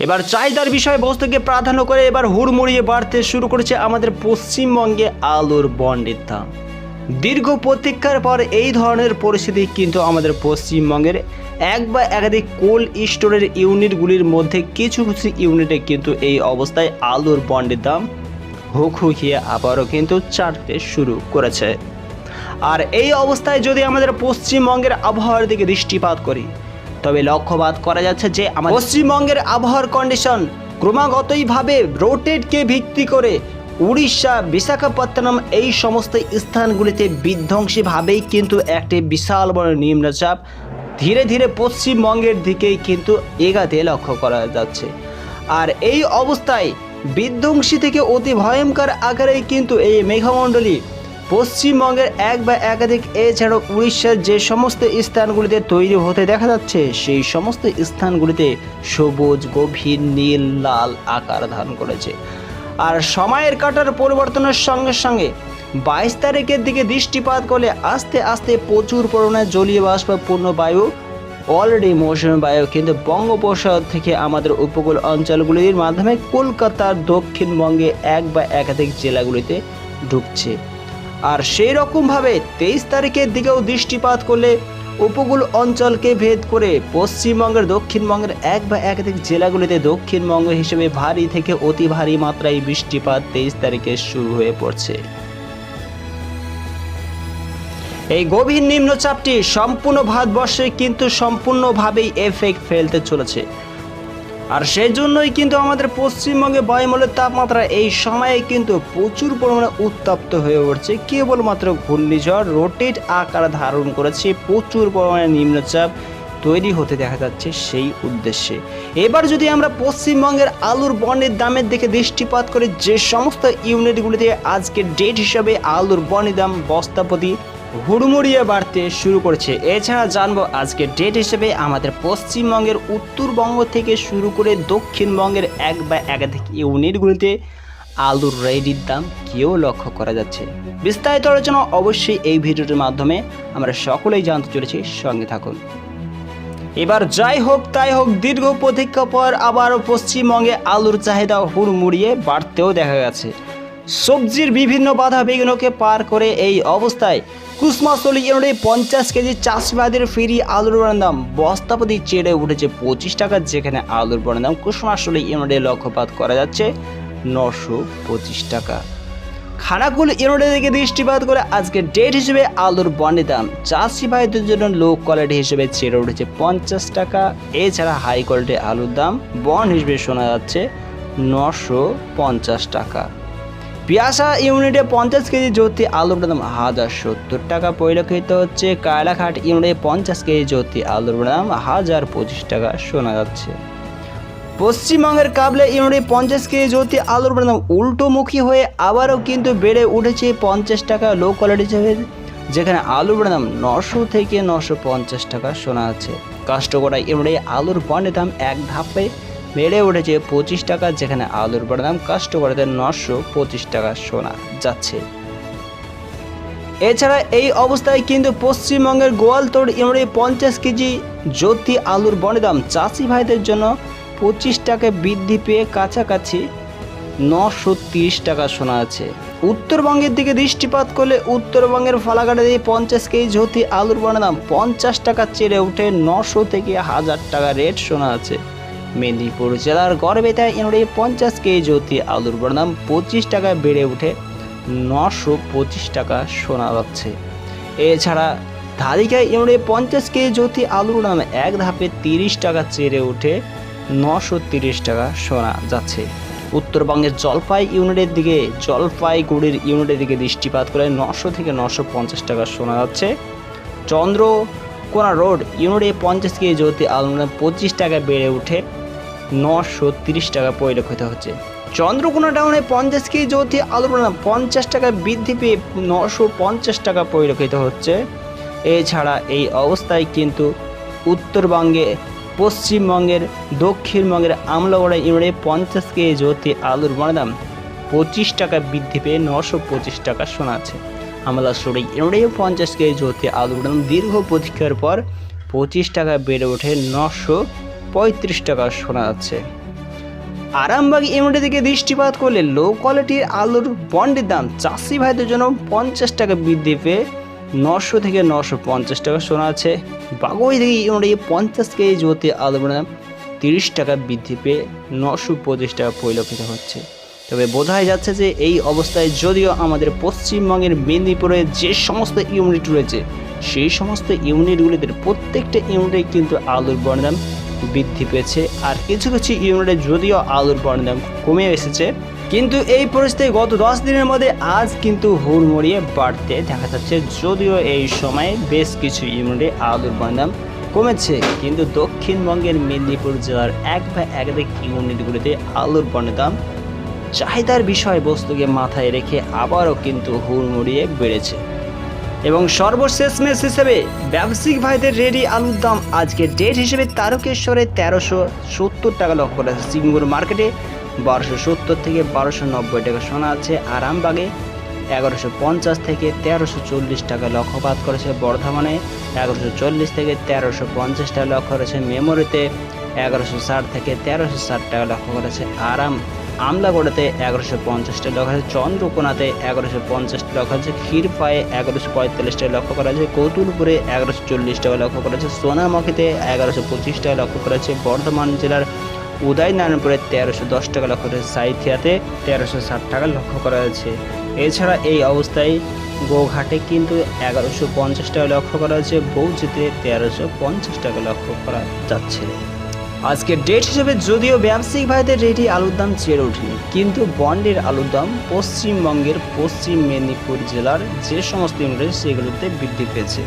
এবার চাহিদার বিষয় বস্তুকে প্রাধান্য করে এবার হুড়মুড়িয়ে বাড়তে শুরু করেছে আমাদের পশ্চিমবঙ্গে আলুর বন্ডের দাম দীর্ঘ প্রতীক্ষার পর এই ধরনের পরিস্থিতি কিন্তু আমাদের পশ্চিমবঙ্গের এক বা একাধিক কোল্ড স্টোরের ইউনিটগুলির মধ্যে কিছু কিছু ইউনিটে কিন্তু এই অবস্থায় আলুর বন্ডের দাম হুক হুকিয়ে আবারও কিন্তু চাটতে শুরু করেছে। আর এই অবস্থায় যদি আমাদের পশ্চিমবঙ্গের আবহাওয়ার দিকে দৃষ্টিপাত করি তবে লক্ষ্যপাত করা যাচ্ছে যে আমাদের পশ্চিমবঙ্গের আবহাওয়ার কন্ডিশন ক্রমাগতইভাবে রোটেটকে ভিত্তি করে উড়িষ্যা, বিশাখাপত্তনম এই সমস্ত স্থানগুলিতে বিধ্বংসীভাবেই কিন্তু একটি বিশাল বড় নিম্নচাপ ধীরে ধীরে পশ্চিমবঙ্গের দিকেই কিন্তু এগাতে লক্ষ্য করা যাচ্ছে। আর এই অবস্থায় বিধ্বংসী থেকে অতি ভয়ঙ্কর আকারেই কিন্তু এই মেঘমণ্ডলী পশ্চিমবঙ্গের এক বা একাধিক এছাড়াও উড়িষ্যার যে সমস্ত স্থানগুলিতে তৈরি হতে দেখা যাচ্ছে, সেই সমস্ত স্থানগুলিতে সবুজ, গভীর, নীল, লাল আকার ধারণ করেছে। আর সময়ের কাটার পরিবর্তনের সঙ্গে সঙ্গে বাইশ তারিখের দিকে দৃষ্টিপাত করলে আস্তে আস্তে প্রচুর পরিমাণে জলীয় বাষ্পপূর্ণ বায়ু অলরেডি মৌসুমী বায়ু কিন্তু বঙ্গোপসাগর থেকে আমাদের উপকূল অঞ্চলগুলির মাধ্যমে কলকাতার দক্ষিণবঙ্গে এক বা একাধিক জেলাগুলিতে ঢুকছে। আর সেই রকমভাবে তেইশ তারিখের দিকেও দৃষ্টিপাত করলে উপকূল অঞ্চলকে ভেদ করে পশ্চিমবঙ্গের, দক্ষিণবঙ্গের এক বা একাধিক জেলাগুলিতে দক্ষিণবঙ্গ হিসেবে ভারী থেকে অতি ভারী মাত্রায় বৃষ্টিপাত তেইশ তারিখে শুরু হয়ে পড়ছে। এই গভীর নিম্নচাপটি সম্পূর্ণ ভারতবর্ষে কিন্তু সম্পূর্ণভাবেই এফেক্ট ফেলতে চলেছে। আর সেই জন্যই কিন্তু আমাদের পশ্চিমবঙ্গে বায়ুমণ্ডলের তাপমাত্রা এই সময়ে কিন্তু প্রচুর পরিমাণে উত্তপ্ত হয়ে উঠছে। কেবলমাত্র ঘূর্ণিঝড় রোটেট আকার ধারণ করেছে। প্রচুর পরিমাণে নিম্নচাপ তৈরি হতে দেখা যাচ্ছে সেই উদ্দেশ্যে। এবার যদি আমরা পশ্চিমবঙ্গের আলুর বন্ডের দামের দিকে দৃষ্টিপাত করে, যে সমস্ত ইউনিটগুলিতে আজকে ডেট হিসাবে আলুর বন্ডের দাম বস্তাপতি হুড়মুড়িয়ে বাড়তে শুরু করেছে। এছাড়া জানব আজকে ডেট হিসেবে আমাদের পশ্চিমবঙ্গের উত্তরবঙ্গ থেকে শুরু করে দক্ষিণবঙ্গের এক বা একাধিক ইউনিটগুলিতে আলুর রেডির দাম কেউ লক্ষ্য করা যাচ্ছে। বিস্তারিত আলোচনা অবশ্যই এই ভিডিওটির মাধ্যমে আমরা সকলেই জানতে চলেছি, সঙ্গে থাকুন। এবার যাই হোক, তাই হোক, দীর্ঘ প্রতীক্ষা পর আবার পশ্চিমবঙ্গে আলুর চাহিদা হুড়মুড়িয়ে বাড়তেও দেখা গেছে। সবজির বিভিন্ন বাধা বিঘ্নকে পার করে এই অবস্থায় কুসমাসলি ইউনিটে পঞ্চাশ কেজি চাষবাদের ফিরি আলুর বনের দাম বস্তাপতি চেড়ে উঠেছে পঁচিশ টাকা, যেখানে আলুর বনের দাম কুসমাসলি ইউনিটে লক্ষ্যপাত করা যাচ্ছে নশো পঁচিশ টাকা। খানাকুল ইউনিটের দিকে দৃষ্টিপাত করে আজকে ডেট হিসেবে আলুর বন্ডের দাম চাষি ভাইদের জন্য লো কোয়ালিটি হিসেবে ছেড়ে উঠেছে পঞ্চাশ টাকা। এছাড়া হাই কোয়ালিটি আলুর দাম বন্ড হিসেবে শোনা যাচ্ছে নশো পঞ্চাশ টাকা। পিয়াসা ইউনিটে পঞ্চাশ কেজি জ্যোতি আলুর দাম হাজার সত্তর টাকা পরিলক্ষিত হচ্ছে। কায়লাঘাট ইউনিটে পঞ্চাশ কেজি জ্যোতি আলুর দাম হাজার পঁচিশ টাকা শোনা যাচ্ছে। পশ্চিমবঙ্গের কাবলে ইউনিটে পঞ্চাশ কেজি জ্যোতি আলুর দাম উল্টোমুখী হয়ে আবারও কিন্তু বেড়ে উঠেছে পঞ্চাশ টাকা লো কোয়ালিটি হিসেবে যেখানে আলুর দাম নশো থেকে নশো পঞ্চাশ টাকা শোনা যাচ্ছে। কাস্টকোটা ইউনিটে আলুর বন্ডের দাম এক ধাপে বেড়ে উঠেছে পঁচিশ টাকা, যেখানে আলুর বড় দাম কাস্টমারতে নশো পঁচিশ টাকা শোনা যাচ্ছে। এছাড়া এই অবস্থায় কিন্তু পশ্চিমবঙ্গের গোয়ালতোড় ইউনিটে পঞ্চাশ কেজি জ্যোতি আলুর বনে দাম চাষি ভাইদের জন্য পঁচিশ টাকা বৃদ্ধি পেয়ে কাছাকাছি নশো তিরিশ টাকা শোনা আছে। উত্তরবঙ্গের দিকে দৃষ্টিপাত করলে উত্তরবঙ্গের ফালাকাটে দিয়ে পঞ্চাশ কেজি জ্যোতি আলুর বনের দাম পঞ্চাশ টাকা চেড়ে উঠে নশো থেকে হাজার টাকা রেট শোনা আছে। মেদিনীপুর জেলার গড়বেতা ইউনিটে পঞ্চাশ কেজি জ্যোতি আলুর দাম পঁচিশ টাকা বেড়ে উঠে নশো পঁচিশ টাকা শোনা যাচ্ছে। এছাড়া ধারিকা ইউনিটে পঞ্চাশ কেজি জ্যোতি আলুর দাম এক ধাপে তিরিশ টাকা চেড়ে উঠে নশো তিরিশ টাকা শোনা যাচ্ছে। উত্তরবঙ্গের জলপাই ইউনিটের দিকে জলপাইগুড়ির ইউনিটের দিকে দৃষ্টিপাত করে নশো থেকে নশো পঞ্চাশ টাকা শোনা যাচ্ছে। চন্দ্রকোনা রোড ইউনিটে পঞ্চাশ কেজি জ্যোতি আলুর দাম পঁচিশ টাকা বেড়ে উঠে নশো তিরিশ টাকা পরিলক্ষিত হচ্ছে। চন্দ্রকোনা টাউনে পঞ্চাশ কেজি জ্যোতি আলুর দাম পঞ্চাশ টাকা বৃদ্ধি পেয়ে নশো পঞ্চাশ টাকা পরিলক্ষিত হচ্ছে। এছাড়া এই অবস্থায় কিন্তু উত্তরবঙ্গে, পশ্চিমবঙ্গের, দক্ষিণবঙ্গের আমলাগড়া ইউনিটে পঞ্চাশ কেজি জ্যোতি আলুর দাম পঁচিশ টাকা বৃদ্ধি পেয়ে নশো পঁচিশ টাকা শোনা আছে। আমলা সরে ইউনিটে পঞ্চাশ কেজি জ্যোতি আলুর দাম দীর্ঘ প্রতীক্ষার পর পঁচিশ টাকা বেড়ে ওঠে নশো পঁয়ত্রিশ টাকা শোনা যাচ্ছে। আরামবাগ ইউনিটের দিকে দৃষ্টিপাত করলে লো কোয়ালিটির আলুর বন্ডের দাম চাষি ভাইদের জন্য পঞ্চাশ টাকা বৃদ্ধি পেয়ে নশো থেকে নশো পঞ্চাশ টাকা শোনা আছে বাগুই থেকে ইউনিটে পঞ্চাশ কেজি জ্যোতি আলুর বন্ডের দাম তিরিশ টাকা বৃদ্ধি পেয়ে নশো পঁচিশ টাকা পরিলক্ষিত হচ্ছে। তবে বোঝাই যাচ্ছে যে এই অবস্থায় যদিও আমাদের পশ্চিমবঙ্গের মেদিনীপুরে যে সমস্ত ইউনিট রয়েছে, সেই সমস্ত ইউনিটগুলিতে প্রত্যেকটা ইউনিটে কিন্তু আলুর বর্ণ দাম বৃদ্ধি পেয়েছে। আর কিছু কিছু ইউনিটে যদিও আলুর দাম কমে এসেছে, কিন্তু এই পরিস্থিতি গত দশ দিনের মধ্যে আজ কিন্তু হুড়মুড়িয়ে বাড়তে দেখা যাচ্ছে। যদিও এই সময়ে বেশ কিছু ইউনিটে আলুর দাম কমেছে, কিন্তু দক্ষিণবঙ্গের মেদিনীপুর জেলার এক বা একাধিক ইউনিটগুলিতে আলুর দাম চাহিদার বিষয়বস্তুকে মাথায় রেখে আবারও কিন্তু হুড়মুড়িয়ে বেড়েছে। এবং সর্বশেষ মেস হিসেবে ব্যবসায়িক ভাইদের রেডি আলুর দাম আজকে ডেট হিসেবে তারকেশ্বরে তেরোশো সত্তর টাকা লক্ষ্য করা আছে সিঙ্গুর মার্কেটে বারোশো সত্তর থেকে বারোশো নব্বই টাকা শোনা আছে। আরামবাগে এগারোশো পঞ্চাশ থেকে তেরোশো চল্লিশ টাকা লক্ষ্যপাত করেছে বর্ধমানে। এগারোশো চল্লিশ থেকে তেরোশো পঞ্চাশ টাকা লক্ষ্য করেছে মেমোরিতে। এগারোশো ষাট থেকে তেরোশো ষাট টাকা লক্ষ্য করেছে আরাম আমলাগড়াতে এগারোশো পঞ্চাশ টাকা লক্ষ্য আছে, চন্দ্রকোনাতে এগারোশো পঞ্চাশ টাকা লক্ষ্য আছে, ক্ষীরপায়ে এগারোশো পঁয়তাল্লিশ টাকা লক্ষ্য করা আছে, কৌতুলপুরে এগারোশো চল্লিশ টাকা লক্ষ্য করা আছে, সোনামুখীতে এগারোশো পঁচিশ টাকা লক্ষ্য করা আছে, বর্ধমান জেলার উদয়নারায়ণপুরে তেরোশো দশ টাকা লক্ষ্য করা আছে, সাইথিয়াতে তেরোশো ষাট টাকা লক্ষ্য করা আছে। এছাড়া এই অবস্থায় গোঘাটে কিন্তু এগারোশো পঞ্চাশ টাকা লক্ষ্য করা আছে, বৌচিতে তেরোশো পঞ্চাশ টাকা লক্ষ্য করা যাচ্ছে। আজকে ডেট হিসেবে যদিও ব্যবসায়িক ভাইদের রেডি আলুর দাম চেয়ে ওঠেনি, কিন্তু বন্ডের আলুর দাম পশ্চিমবঙ্গের পশ্চিম মেদিনীপুর জেলার যে সমস্ত ইউনিট সেগুলোতে বৃদ্ধি পেয়েছে।